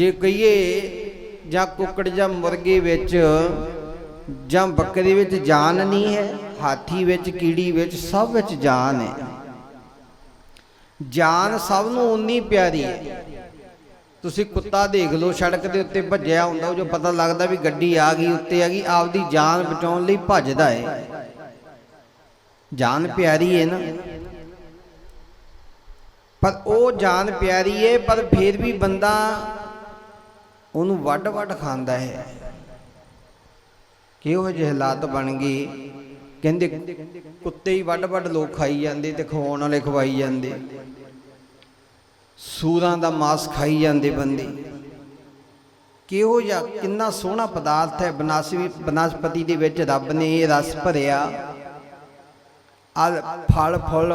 ਜੇ ਕਹੀਏ ਜਾਂ ਕੁੱਕੜ ਜਾਂ ਮੁਰਗੇ ਵਿੱਚ ਜਾਂ ਬੱਕਰੀ ਵਿੱਚ ਜਾਨ ਨਹੀਂ ਹੈ, ਹਾਥੀ ਵਿੱਚ, ਕੀੜੀ ਵਿੱਚ, ਸਭ ਵਿੱਚ ਜਾਨ ਹੈ। ਜਾਨ ਸਭ ਨੂੰ ਉਨੀ ਪਿਆਰੀ ਹੈ। ਤੁਸੀਂ ਕੁੱਤਾ ਦੇਖ ਲਓ, ਸੜਕ ਦੇ ਉੱਤੇ ਭੱਜਿਆ ਹੁੰਦਾ, ਉਹ ਜੋ ਪਤਾ ਲੱਗਦਾ ਵੀ ਗੱਡੀ ਆ ਗਈ, ਉੱਤੇ ਆ ਗਈ, ਆਪਦੀ ਜਾਨ ਬਚਾਉਣ ਲਈ ਭੱਜਦਾ ਹੈ। ਜਾਨ ਪਿਆਰੀ ਹੈ ਨਾ। ਪਰ ਉਹ ਜਾਨ ਪਿਆਰੀ ਹੈ, ਪਰ ਫਿਰ ਵੀ ਬੰਦਾ ਉਹਨੂੰ ਵੱਡ ਵੱਡ ਖਾਂਦਾ ਹੈ। ਕਿਹੋ ਜਿਹੇ ਹਾਲਾਤ ਬਣ ਗਏ ਕਹਿੰਦੇ ਕੁੱਤੇ ਹੀ ਵੱਡ ਵੱਡ ਲੋਕ ਖਾਈ ਜਾਂਦੇ ਤੇ ਖਵਾਉਣ ਵਾਲੇ ਖਵਾਈ ਜਾਂਦੇ। ਸੂਰਾਂ ਦਾ ਮਾਸ ਖਾਈ ਜਾਂਦੇ ਬੰਦੇ। ਕਿਹੋ ਜਿਹਾ ਕਿੰਨਾ ਸੋਹਣਾ ਪਦਾਰਥ ਹੈ ਬਨਾਸਵੀ ਬਨਸਪਤੀ ਦੇ ਵਿੱਚ ਰੱਬ ਨੇ ਇਹ ਰਸ ਭਰਿਆ। ਆ ਫਲ ਫੁੱਲ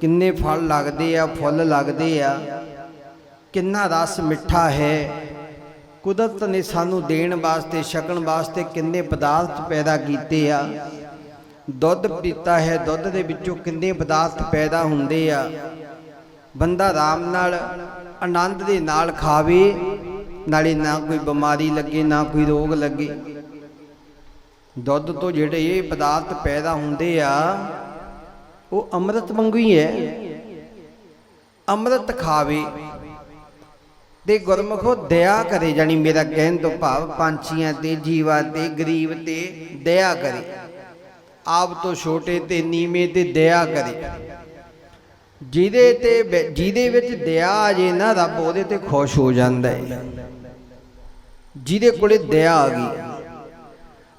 ਕਿੰਨੇ ਫਲ ਲੱਗਦੇ ਆ, ਫੁੱਲ ਲੱਗਦੇ ਆ। ਕਿੰਨਾ ਰਸ ਮਿੱਠਾ ਹੈ। ਕੁਦਰਤ ਨੇ ਸਾਨੂੰ ਦੇਣ ਵਾਸਤੇ, ਛਕਣ ਵਾਸਤੇ ਕਿੰਨੇ ਪਦਾਰਥ ਪੈਦਾ ਕੀਤੇ ਆ। ਦੁੱਧ ਪੀਤਾ ਹੈ, ਦੁੱਧ ਦੇ ਵਿੱਚੋਂ ਕਿੰਨੇ ਪਦਾਰਥ ਪੈਦਾ ਹੁੰਦੇ ਆ। ਬੰਦਾ ਆਰਾਮ ਨਾਲ, ਆਨੰਦ ਦੇ ਨਾਲ ਖਾਵੇ, ਨਾਲੇ ਨਾ ਕੋਈ ਬਿਮਾਰੀ ਲੱਗੇ, ਨਾ ਕੋਈ ਰੋਗ ਲੱਗੇ। ਦੁੱਧ ਤੋਂ ਜਿਹੜੇ ਇਹ ਪਦਾਰਥ ਪੈਦਾ ਹੁੰਦੇ ਆ, ਉਹ ਅੰਮ੍ਰਿਤ ਵਾਂਗੂ ਹੀ ਹੈ। ਅੰਮ੍ਰਿਤ ਖਾਵੇ ਤੇ ਗੁਰਮੁਖੋ ਦਇਆ ਕਰੇ ਜਾਨੀ ਮੇਰਾ ਕਹਿਣ ਤੋਂ ਭਾਵ ਪੰਛੀਆਂ ਤੇ, ਜੀਵਾਂ ਤੇ, ਗਰੀਬ ਤੇ ਦਇਆ ਕਰੇ। ਆਪ ਤੋਂ ਛੋਟੇ ਤੇ, ਨੀਵੇਂ ਤੇ ਦਇਆ ਕਰੇ। ਜਿਹਦੇ ਤੇ ਜਿਹਦੇ ਵਿੱਚ ਦਇਆ ਆ ਜੇ ਨਾ ਰੱਬ, ਉਹਦੇ ਤੇ ਖੁਸ਼ ਹੋ ਜਾਂਦਾ ਹੈ ਜਿਹਦੇ ਕੋਲੇ ਦਇਆ ਆ ਗਈ,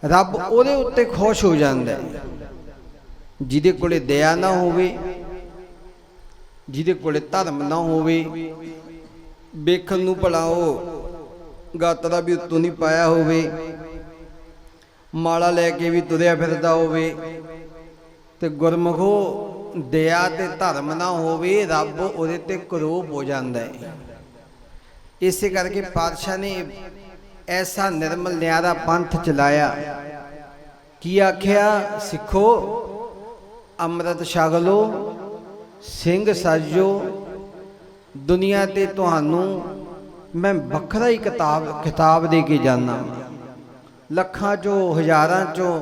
ਰੱਬ ਉਹਦੇ ਉੱਤੇ ਖੁਸ਼ ਹੋ ਜਾਂਦਾ ਹੈ ਜਿਹਦੇ ਕੋਲੇ ਦਇਆ ਨਾ ਹੋਵੇ, ਜਿਹਦੇ ਕੋਲੇ ਧਰਮ ਨਾ ਹੋਵੇ ਵੇਖਣ ਨੂੰ ਭਲਾਓ ਉਹ ਗੱਤ ਦਾ ਵੀ ਉੱਤੋਂ ਨਹੀਂ ਪਾਇਆ ਹੋਵੇ। ਮਾਲਾ ਲੈ ਕੇ ਵੀ ਤੁਰਿਆ ਫਿਰਦਾ ਹੋਵੇ। ਤੇ ਗੁਰਮਖੋ ਦਇਆ ਤੇ ਧਰਮ ਨਾ ਹੋਵੇ, ਰੱਬ ਉਹਦੇ ਤੇ ਕਰੋਪ ਹੋ ਜਾਂਦਾ ਹੈ। ਇਸੇ ਕਰਕੇ ਪਾਤਸ਼ਾਹ ਨੇ ਐਸਾ ਨਿਰਮਲ ਨਿਆਰਾ ਪੰਥ ਚਲਾਇਆ। ਕੀ ਆਖਿਆ? ਸਿੱਖੋ, ਅੰਮ੍ਰਿਤ ਛਕ ਲਓ, ਸਿੰਘ ਸਾਜੋ ਦੁਨੀਆ ਤੇ ਤੁਹਾਨੂੰ ਮੈਂ ਵੱਖਰਾ ਹੀ ਕਿਤਾਬ ਕਿਤਾਬ ਦੇ ਕੇ ਜਾਣਾ ਲੱਖਾਂ ਚੋਂ, ਹਜ਼ਾਰਾਂ ਚੋਂ,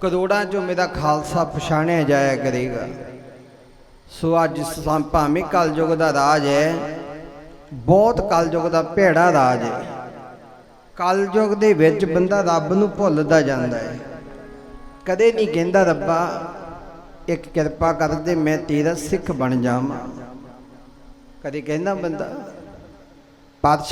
ਕਰੋੜਾਂ ਚੋਂ ਮੇਰਾ ਖਾਲਸਾ ਪਛਾਣਿਆ ਜਾਇਆ ਕਰੇਗਾ। ਸੋ ਅੱਜ ਭਾਵੇਂ ਕਲਯੁਗ ਦਾ ਰਾਜ ਹੈ, ਬਹੁਤ ਕਲਯੁਗ ਦਾ ਭੇੜਾ ਰਾਜ ਹੈ। ਕਲਯੁਗ ਦੇ ਵਿੱਚ ਬੰਦਾ ਰੱਬ ਨੂੰ ਭੁੱਲਦਾ ਜਾਂਦਾ ਹੈ। ਕਦੇ ਨਹੀਂ ਕਹਿੰਦਾ, ਰੱਬਾ, ਇੱਕ ਕਿਰਪਾ ਕਰ ਦੇ, ਮੈਂ ਤੇਰਾ ਸਿੱਖ ਬਣ ਜਾਵਾਂ। ਕਦੇ ਕਹਿੰਦਾ ਬੰਦਾ? ਪਾਤਸ਼ਾਹ